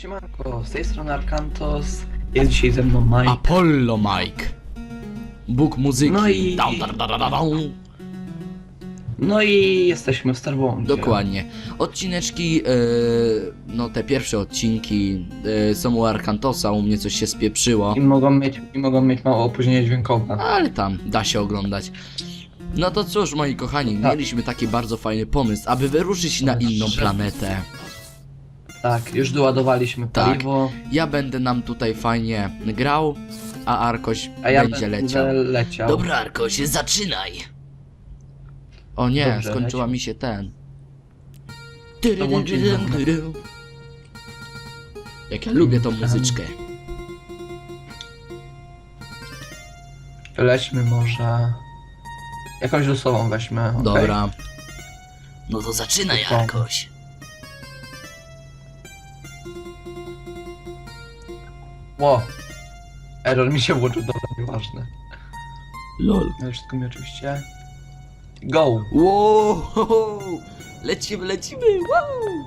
Siemanko, z tej strony Arkantos, jest dzisiaj ze mną Mike. Apollo Mike. Bóg muzyki. No i- dał, dał, dał. No i jesteśmy w Starbomie. Dokładnie. Odcineczki, e, no te pierwsze odcinki e, są u Arkantosa, u mnie coś się spieprzyło. I mogą mieć, i mogą mieć małe opóźnienie dźwiękowe. Ale tam da się oglądać. No to cóż, moi kochani, Tak. mieliśmy taki bardzo fajny pomysł, aby wyruszyć na inną planetę. Tak, już doładowaliśmy Tak. paliwo, Ja będę nam tutaj fajnie grał, a Arkoś a ja będzie będę leciał. leciał. Dobra, Arkoś, zaczynaj! O nie, Dobrze, skończyła lecimy. mi się ten. Jak ja lubię tą muzyczkę. Lećmy może... Jakąś losową weźmy, okej? Dobra. No to zaczynaj, Dokładnie. Arkoś. Ło! Error mi się włączył, dobra, nieważne. Lol. No wszystko mi oczywiście... Go! Wow! Lecimy, lecimy! Wow!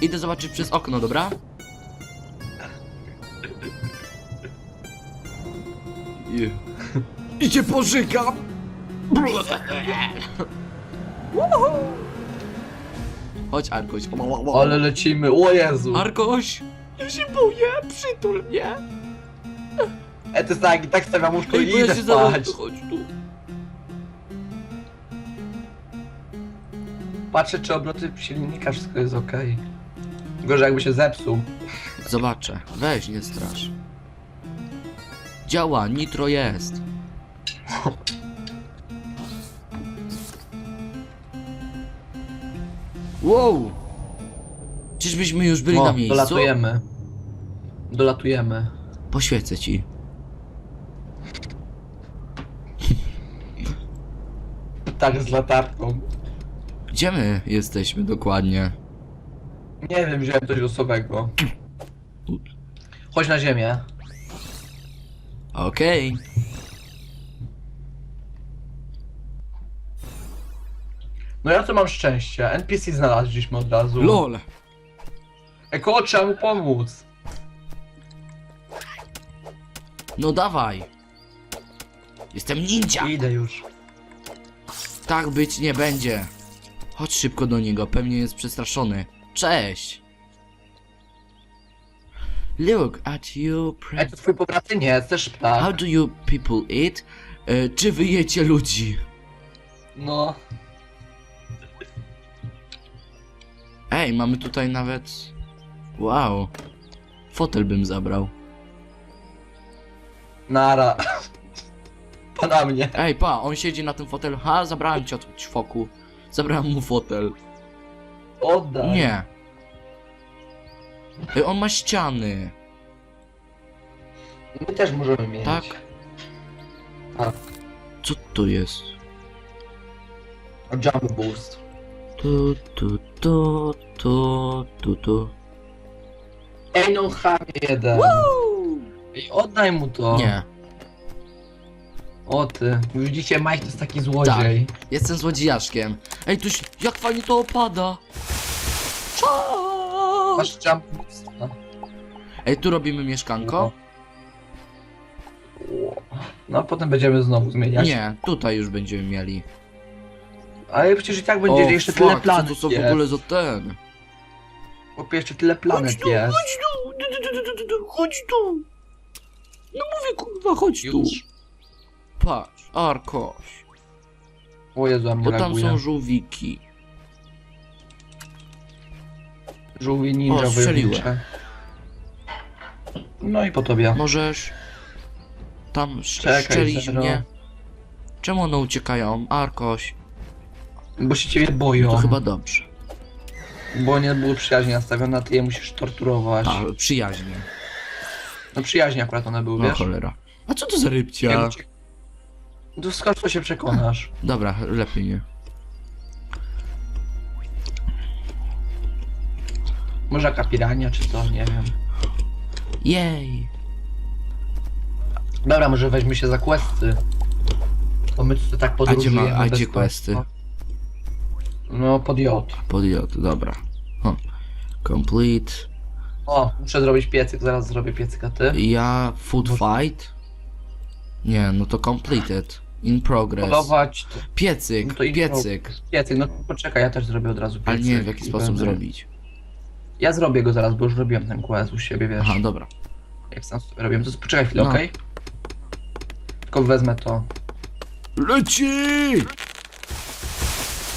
Idę zobaczyć przez okno, dobra? Yeah. Idzie pożygam! Chodź, Arkoś. Ale lecimy, o Jezu! Arkoś! Ja się boję, przytul mnie! E, to jest tak, i tak stawiam łóżko Ej, i bo ja idę się spać. Chodź tu. Patrzę, czy obroty silnika, wszystko jest ok. Gorzej jakby się zepsuł. Zobaczę. Weź, nie strasz. Działa, nitro jest. Wow! Czyżbyśmy już byli o, na miejscu? dolatujemy. Dolatujemy. Poświecę ci. Tak, z latarką. Gdzie my jesteśmy dokładnie? Nie wiem, wziąłem coś losowego. Chodź na ziemię. Okej. No ja to mam szczęście. NPC znaleźliśmy od razu. LOL! Eko, trzeba mu pomóc. No dawaj! Jestem ninja! Idę już. Tak być nie będzie. Chodź szybko do niego, pewnie jest przestraszony. Cześć! Look at you, pre- to twój pobratyniec, też ptak. How do you people eat? E, czy wy jecie ludzi? No. Ej, mamy tutaj nawet... Wow. Fotel bym zabrał. Nara. Pana mnie. Ej, pa, on siedzi na tym fotelu. Ha, zabrałem ci od ćwoku. Zabrałem mu fotel. Oddaj. Nie. Ej, on ma ściany. My też możemy mieć. Tak? Tak. Co to jest? Jump boost. Tu, tu, tu, tu, tu, tu. Ej, no chamie jeden. Ej, oddaj mu to. Nie, O ty. Widzicie, Mike to jest taki złodziej. jestem złodziejaszkiem. Ej, tu się, jak fajnie to opada. Cza- Masz jump. Ej, tu robimy mieszkanko? No, a potem będziemy znowu zmieniać. Nie, tutaj już będziemy mieli. Ale przecież i tak będzie jeszcze fuck, tyle co planet to są w jest. ogóle za ten? Chłopie, jeszcze tyle planet jest. chodź tu, du, du, du, du, du, du, chodź tu. No mówię, kurwa, chodź tu. Już. Patrz, Arkoś. O Jezu, a mnie Bo tam są żółwiki. Żółwie ninja O, strzeliłem. wojownicze. No i po tobie. Możesz tam sz- Czekaj, szczelić Zero. mnie? Czemu one uciekają? Arkoś. Bo się ciebie boją. To chyba dobrze. Bo nie było przyjaźnie nastawione, a ty je musisz torturować. A, przyjaźnie. No przyjaźnie akurat one były, No wiesz? cholera. A co to za rybcia? czy- To to się przekonasz? Dobra, lepiej nie. Może jaka pirania, czy co, nie wiem. Jej. Dobra, może weźmy się za questy. Bo my tutaj tak A gdzie, podróżujemy ma, a bez gdzie questy? No, pod J. Pod J, dobra. Huh. Complete. O, muszę zrobić piecyk, zaraz zrobię piecyk, a ty? Ja food Może- fight? Nie, no to completed. In progress. Polować, to Piecyk, No to i- piecyk. piecyk, no poczekaj, ja też zrobię od razu piecyk. Ale nie wiem w jaki i sposób będę- zrobić. Ja zrobię go zaraz, bo już robiłem ten quest u siebie, wiesz. Aha, dobra. Jak sam sobie robiłem, to poczekaj chwilę, No. okej? Tylko wezmę to. Leci!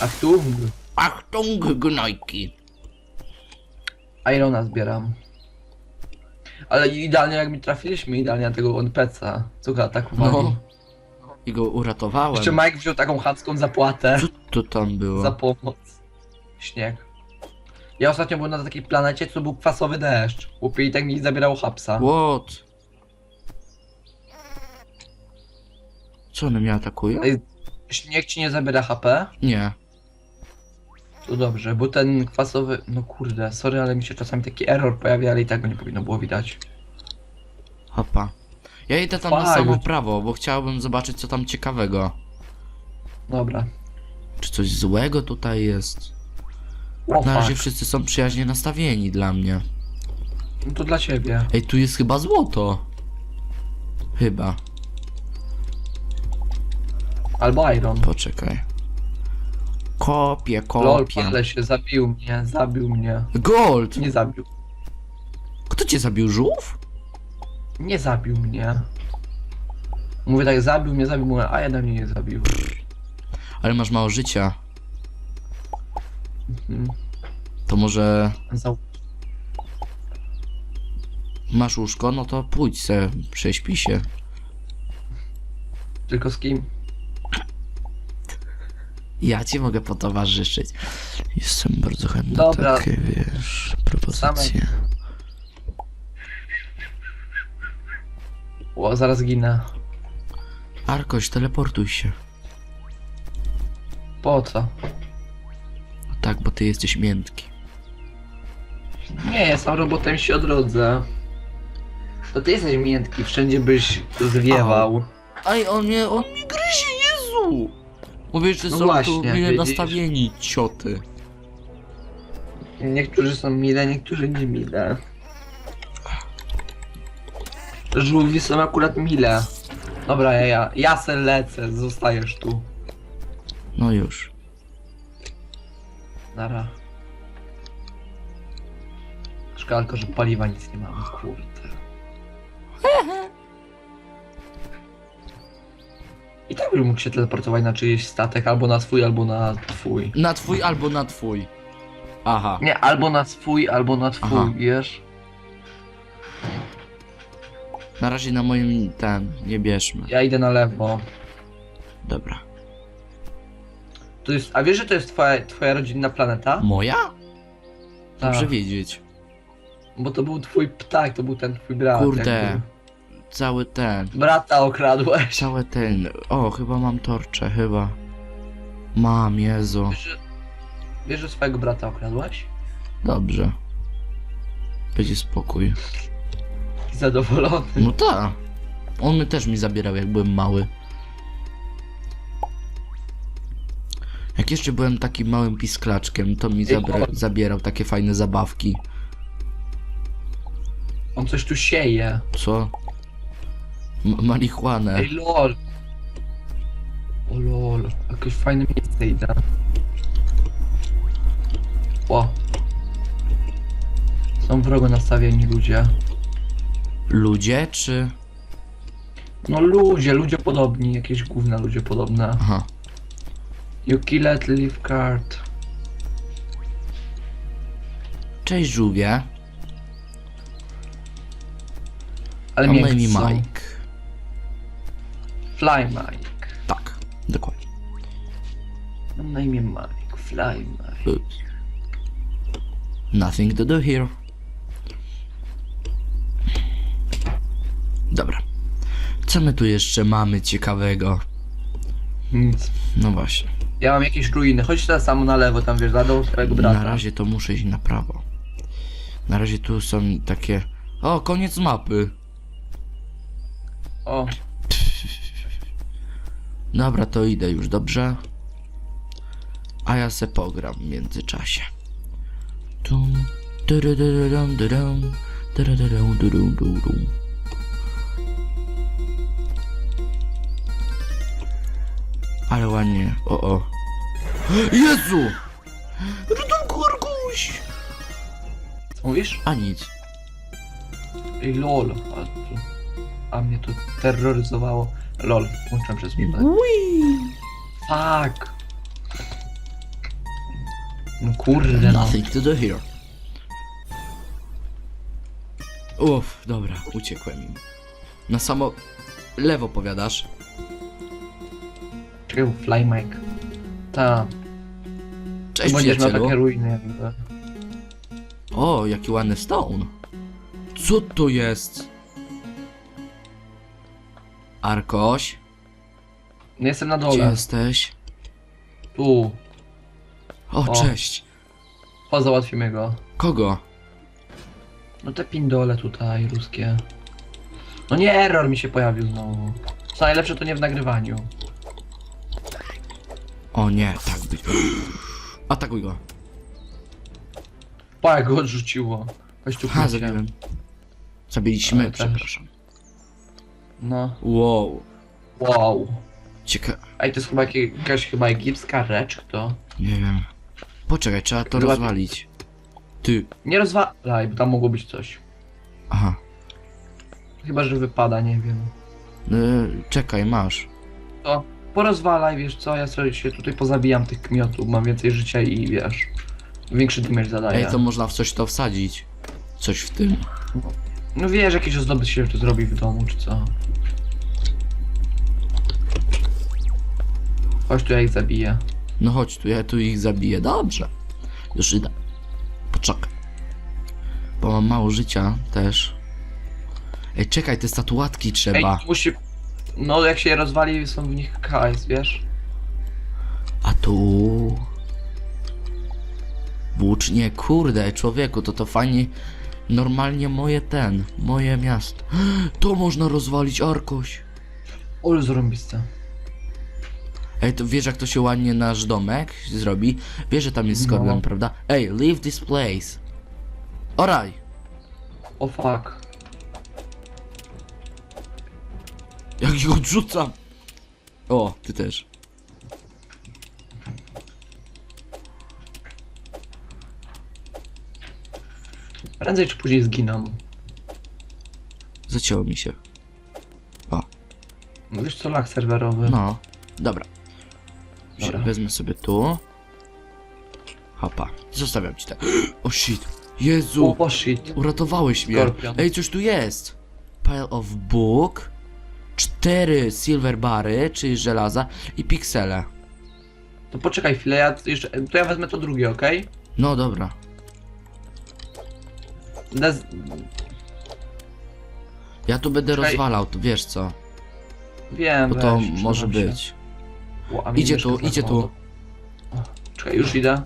Achtung! Achtung, gnojki. Irona zbieram. Ale idealnie jak mi trafiliśmy, idealnie na tego NPC-a, co go atakowali. No. I go uratowałem. Jeszcze Mike wziął taką chamską zapłatę Co to tam było? za pomoc. Śnieg. Ja ostatnio byłem na takiej planecie, co był kwasowy deszcz. Chłopie i tak mi zabierał hapsa. What? Co one mnie atakują? Ej, Śnieg ci nie zabiera HP? Nie. To dobrze, bo ten kwasowy... No kurde, sorry, ale mi się czasami taki error pojawia, ale i tak go nie powinno było widać. Hopa. Ja idę tam na Fajnie. samo prawo, bo chciałbym zobaczyć co tam ciekawego. Dobra. Czy coś złego tutaj jest? O, Na razie fuck. wszyscy są przyjaźnie nastawieni dla mnie. No to dla ciebie. Ej, tu jest chyba złoto. Chyba. Albo Iron. Poczekaj. Kopię, Lol, kopię. ale się zabił mnie, zabił mnie. Gold! Nie zabił. Kto cię zabił? Żółw? Nie zabił mnie. Mówię tak, zabił mnie, zabił mnie, a jeden mnie nie zabił. Ale masz mało życia. Mhm. To może Za... masz łóżko? No to pójdź se, prześpij się. Tylko z kim? Ja ci mogę potowarzyszyć. Jestem bardzo chętny na Dobra. takie, wiesz, propozycje. O, zaraz ginę. Arkoś, teleportuj się. Po co? No tak, bo ty jesteś miętki. Nie, ja sam robotem się odrodzę. To ty jesteś miętki, wszędzie byś zwiewał. Ej, on mnie, on mi gryzie, Jezu! Mówisz, że No są właśnie, tu mile widzisz? nastawieni cioty. Niektórzy są mile, niektórzy nie mile. Żółwi są akurat mile. Dobra, ja, ja, ja se lecę, zostajesz tu. No już. Nara. Szkoda tylko, że paliwa nic nie mamy, kurde. I tak bym mógł się teleportować na czyjś statek, albo na swój, albo na twój. Na twój albo na twój. Aha. Nie, albo na swój, albo na twój, Aha. wiesz? Na razie na moim ten, nie bierzmy. Ja idę na lewo. Dobra. To jest, a wiesz, że to jest twoja, twoja rodzinna planeta? Moja? Dobrze Tak. wiedzieć. Bo to był twój ptak, to był ten twój brat. Kurde. jakby. Cały ten. Brata okradłeś. Cały ten. O, chyba mam torcze, chyba. Mam, Jezu. Wiesz, że, wiesz, że swojego brata okradłeś? Dobrze. Będzie spokój. Zadowolony. No tak. On mnie też mi zabierał, jak byłem mały. Jak jeszcze byłem takim małym pisklaczkiem, to mi zabra- zabierał takie fajne zabawki. On coś tu sieje. Co? M- marihuanę. Ej, lol. O lol, jakieś fajne miejsce idę. O. Są wrogo nastawieni ludzie. Ludzie, czy... No ludzie, ludzie podobni, jakieś gówna ludzie podobne. Aha. You killed leaf card. Cześć, żółwie. Ale mnie chcą. Mike. Fly Mike. Tak, dokładnie. Mam na imię Mike. Fly Mike. Oops. Nothing to do here. Dobra. Co my tu jeszcze mamy ciekawego? Nic. No właśnie. Ja mam jakieś ruiny. Chodź teraz samo na lewo, tam wiesz, za dół swojego brata. Na razie to muszę iść na prawo. Na razie tu są takie... O, koniec mapy. O, Dobra, to idę już, dobrze? A ja se pogram w międzyczasie. Tum. Ale ładnie, o o. Jezu! Ratunku, Arkuś! Co mówisz? A nic. Ej, lol. A, tu- a mnie to terroryzowało. Lol, włączyłem przez. Whee! Fuck. No kurde no. Nothing to do here. Uff, dobra, uciekłem im. Na samo lewo powiadasz. Czekaj, fly Mike. Ta. Cześć Tu będziesz miał przyjacielu. takie ruiny jakby. O, jaki ładny stone. Co to jest? Arkoś, No jestem na gdzie dole. jesteś? Tu. O, O. cześć. O, załatwimy go. Kogo? No te pindole tutaj, ruskie. No nie, error mi się pojawił znowu. Co najlepsze to nie w nagrywaniu. O nie, tak być. Atakuj go. Pa, jak go odrzuciło. Weź tu Ha, zabiłem. Zabiliśmy, Ale też. przepraszam. No, Wow. wow. Cieka... Ej, to jest chyba jakie- jakaś chyba egipska rzecz, kto? Nie wiem. Poczekaj, trzeba to Chyba- rozwalić. Ty. Nie rozwalaj, bo tam mogło być coś. Aha. Chyba, że wypada, nie wiem. Y, czekaj, masz. To porozwalaj, wiesz co, ja sobie się tutaj pozabijam tych kmiotów, mam więcej życia i wiesz, większy damage zadaję. Ej, to można w coś to wsadzić. Coś w tym. No wiesz, jakieś ozdoby się tu zrobi w domu, czy co? Chodź tu, ja ich zabiję. No chodź tu, ja tu ich zabiję. Dobrze. Już idę. Poczekaj. Bo mam mało życia też. Ej, czekaj, te statuatki Ej, trzeba. musi... No, jak się je rozwali, są w nich KS, wiesz? A tu... Włócznie, kurde, człowieku, to to fajnie... Normalnie moje ten, moje miasto. To można rozwalić, Arkoś. Olu zrobiste. Ej, to wiesz jak to się ładnie nasz domek zrobi? Wiesz, że tam jest No. skorpion, prawda? Ej, leave this place. Oraj! O fuck. Jak ich odrzucam! O, ty też. Prędzej czy później zginą. Zacięło mi się. Mówisz co, lag serwerowy. No, dobra. Dobra. Wezmę sobie tu. Hopa. Zostawiam ci te. O shit. Jezu, O, shit. uratowałeś mnie. Skorpion. Ej, coś tu jest. Pile of book. Cztery silver bary, czyli żelaza i piksele. To poczekaj chwilę, ja jeszcze... To ja wezmę to drugie, okej? No dobra. Ja tu będę Czekaj. rozwalał, to wiesz co. Wiem, Bo to weź, może się. być. O, a Idzie tu, idzie tu. Czekaj, już idę.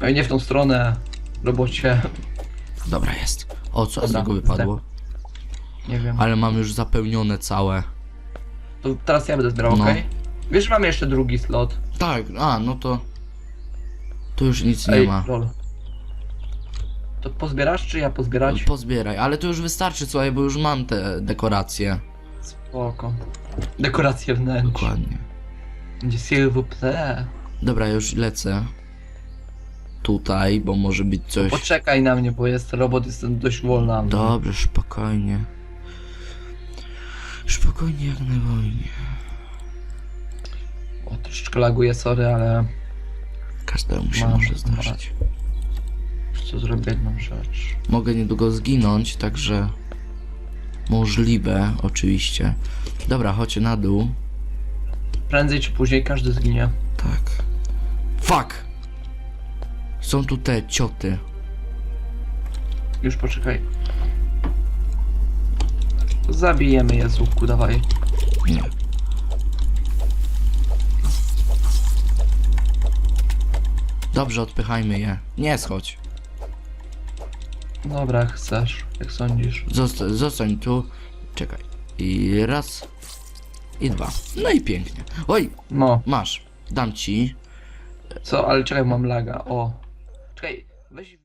Ej, nie w tą stronę, robocie. Dobra, jest. O, co z Dobra, niego wypadło? Nie wiem. Ale mam już zapełnione całe. To teraz ja będę zbierał, No. okej? Wiesz, że mamy jeszcze drugi slot. Tak, a, no to... Tu już nic nie Ej, ma. lol. To pozbierasz, czy ja pozbierać? Pozbieraj, ale to już wystarczy, słuchaj, bo już mam te dekoracje. Spoko. Dekoracje wnętrz. Dokładnie. Będzie s'il vous plaît. Dobra, już lecę. Tutaj, bo może być coś... Poczekaj na mnie, bo jest robot, jestem dość wolna. Dobrze, spokojnie. Spokojnie jak na wojnie. O, troszeczkę laguje, sorry, ale Każdemu się Mam, może zdarzyć. co zrobię jedną rzecz. Mogę niedługo zginąć, także... Możliwe, oczywiście. Dobra, chodź na dół. Prędzej czy później każdy zginie. Tak. Fuck! Są tu te cioty. Już poczekaj. Zabijemy je z łuku, dawaj. Nie. Dobrze, odpychajmy je. Nie schodź. Dobra, chcesz, jak sądzisz. Zosta zostań tu. Czekaj. I raz. I dwa. No i pięknie. Oj, No, masz. Dam ci. Co? Ale czekaj, mam laga. O. Czekaj, weź